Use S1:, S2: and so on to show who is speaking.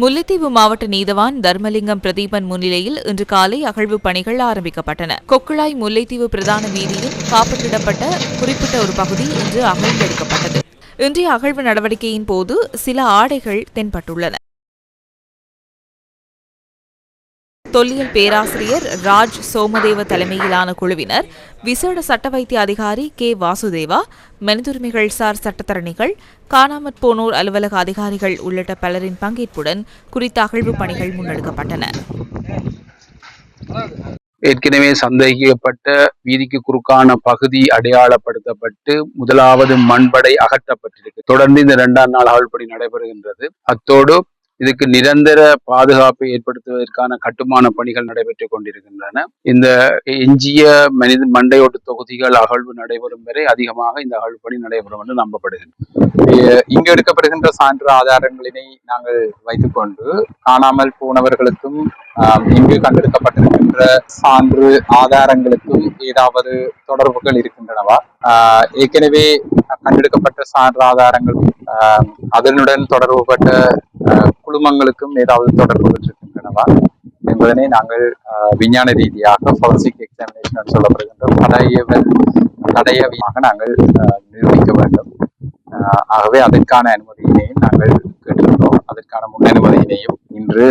S1: முல்லைத்தீவு மாவட்ட நீதவான் தர்மலிங்கம் பிரதீபன் முன்னிலையில் இன்று காலை அகழ்வு பணிகள் ஆரம்பிக்கப்பட்டன. கொக்குழாய் முல்லைத்தீவு பிரதான வீதியில் காப்பற்றிடப்பட்ட குறிப்பிட்ட ஒரு பகுதி இன்று அகழ்ந்தெடுக்கப்பட்டது. இன்றைய அகழ்வு நடவடிக்கையின் போது சில ஆடைகள் தென்பட்டுள்ளன. தொல்லியல் பேராசிரியர் ராஜ் சோமதேவ தலைமையிலான குழுவினர் விசேட சட்ட வைத்திய அதிகாரி கே. வாசுதேவா மனிதுரிமைகள் சார் சட்டத்தரணிகள் காணாமற் போனோர் அலுவலக அதிகாரிகள் உள்ளிட்ட பலரின் பங்கேற்புடன் குறித்த அகழ்வு பணிகள் முன்னெடுக்கப்பட்டன.
S2: ஏற்கனவே சந்தேகிக்கப்பட்ட வீதிக்கு குறுக்கான பகுதி அடையாளப்படுத்தப்பட்டு முதலாவது மண்படை அகற்றப்பட்டிருக்கு. தொடர்ந்து இந்த இரண்டாம் நாள் அகழ்படி நடைபெறுகின்றது. அத்தோடு இதுக்கு நிரந்தர பாதுகாப்பை ஏற்படுத்துவதற்கான கட்டுமான பணிகள் நடைபெற்றுக் கொண்டிருக்கின்றன. இந்த எஞ்சிய மனித மண்டையோட்டு தொகுதிகள் அகழ்வு நடைபெறும் வரை அதிகமாக இந்த அகழ்வு பணி நடைபெறும் என்று நம்பப்படுகின்றது
S3: இங்கு எடுக்கப்படுகின்ற சான்று ஆதாரங்களினை நாங்கள் வைத்துக்கொண்டு காணாமல் போனவர்களுக்கும் இங்கு கண்டெடுக்கப்பட்டிருக்கின்ற சான்று ஆதாரங்களுக்கும் ஏதாவது தொடர்புகள் இருக்கின்றனவா? ஏற்கனவே கண்டெடுக்கப்பட்ட சான்று ஆதாரங்கள் அதனுடன் தொடர்புபட்ட குழுமங்களுக்கும் ஏதாவது தொடர்புகள் இருக்கின்றனவா என்பதனை நாங்கள் விஞ்ஞான ரீதியாக ஃபாரன்சிக் எக்ஸாமினேஷன் சொல்லப்படுகின்ற தடயவியல் தடயவியமாக நாங்கள் நிரூபிக்க வேண்டும். ஆகவே அதற்கான அனுமதியினையும் நாங்கள் கேட்டிருந்தோம் அதற்கான முன் அனுமதியினையும் இன்று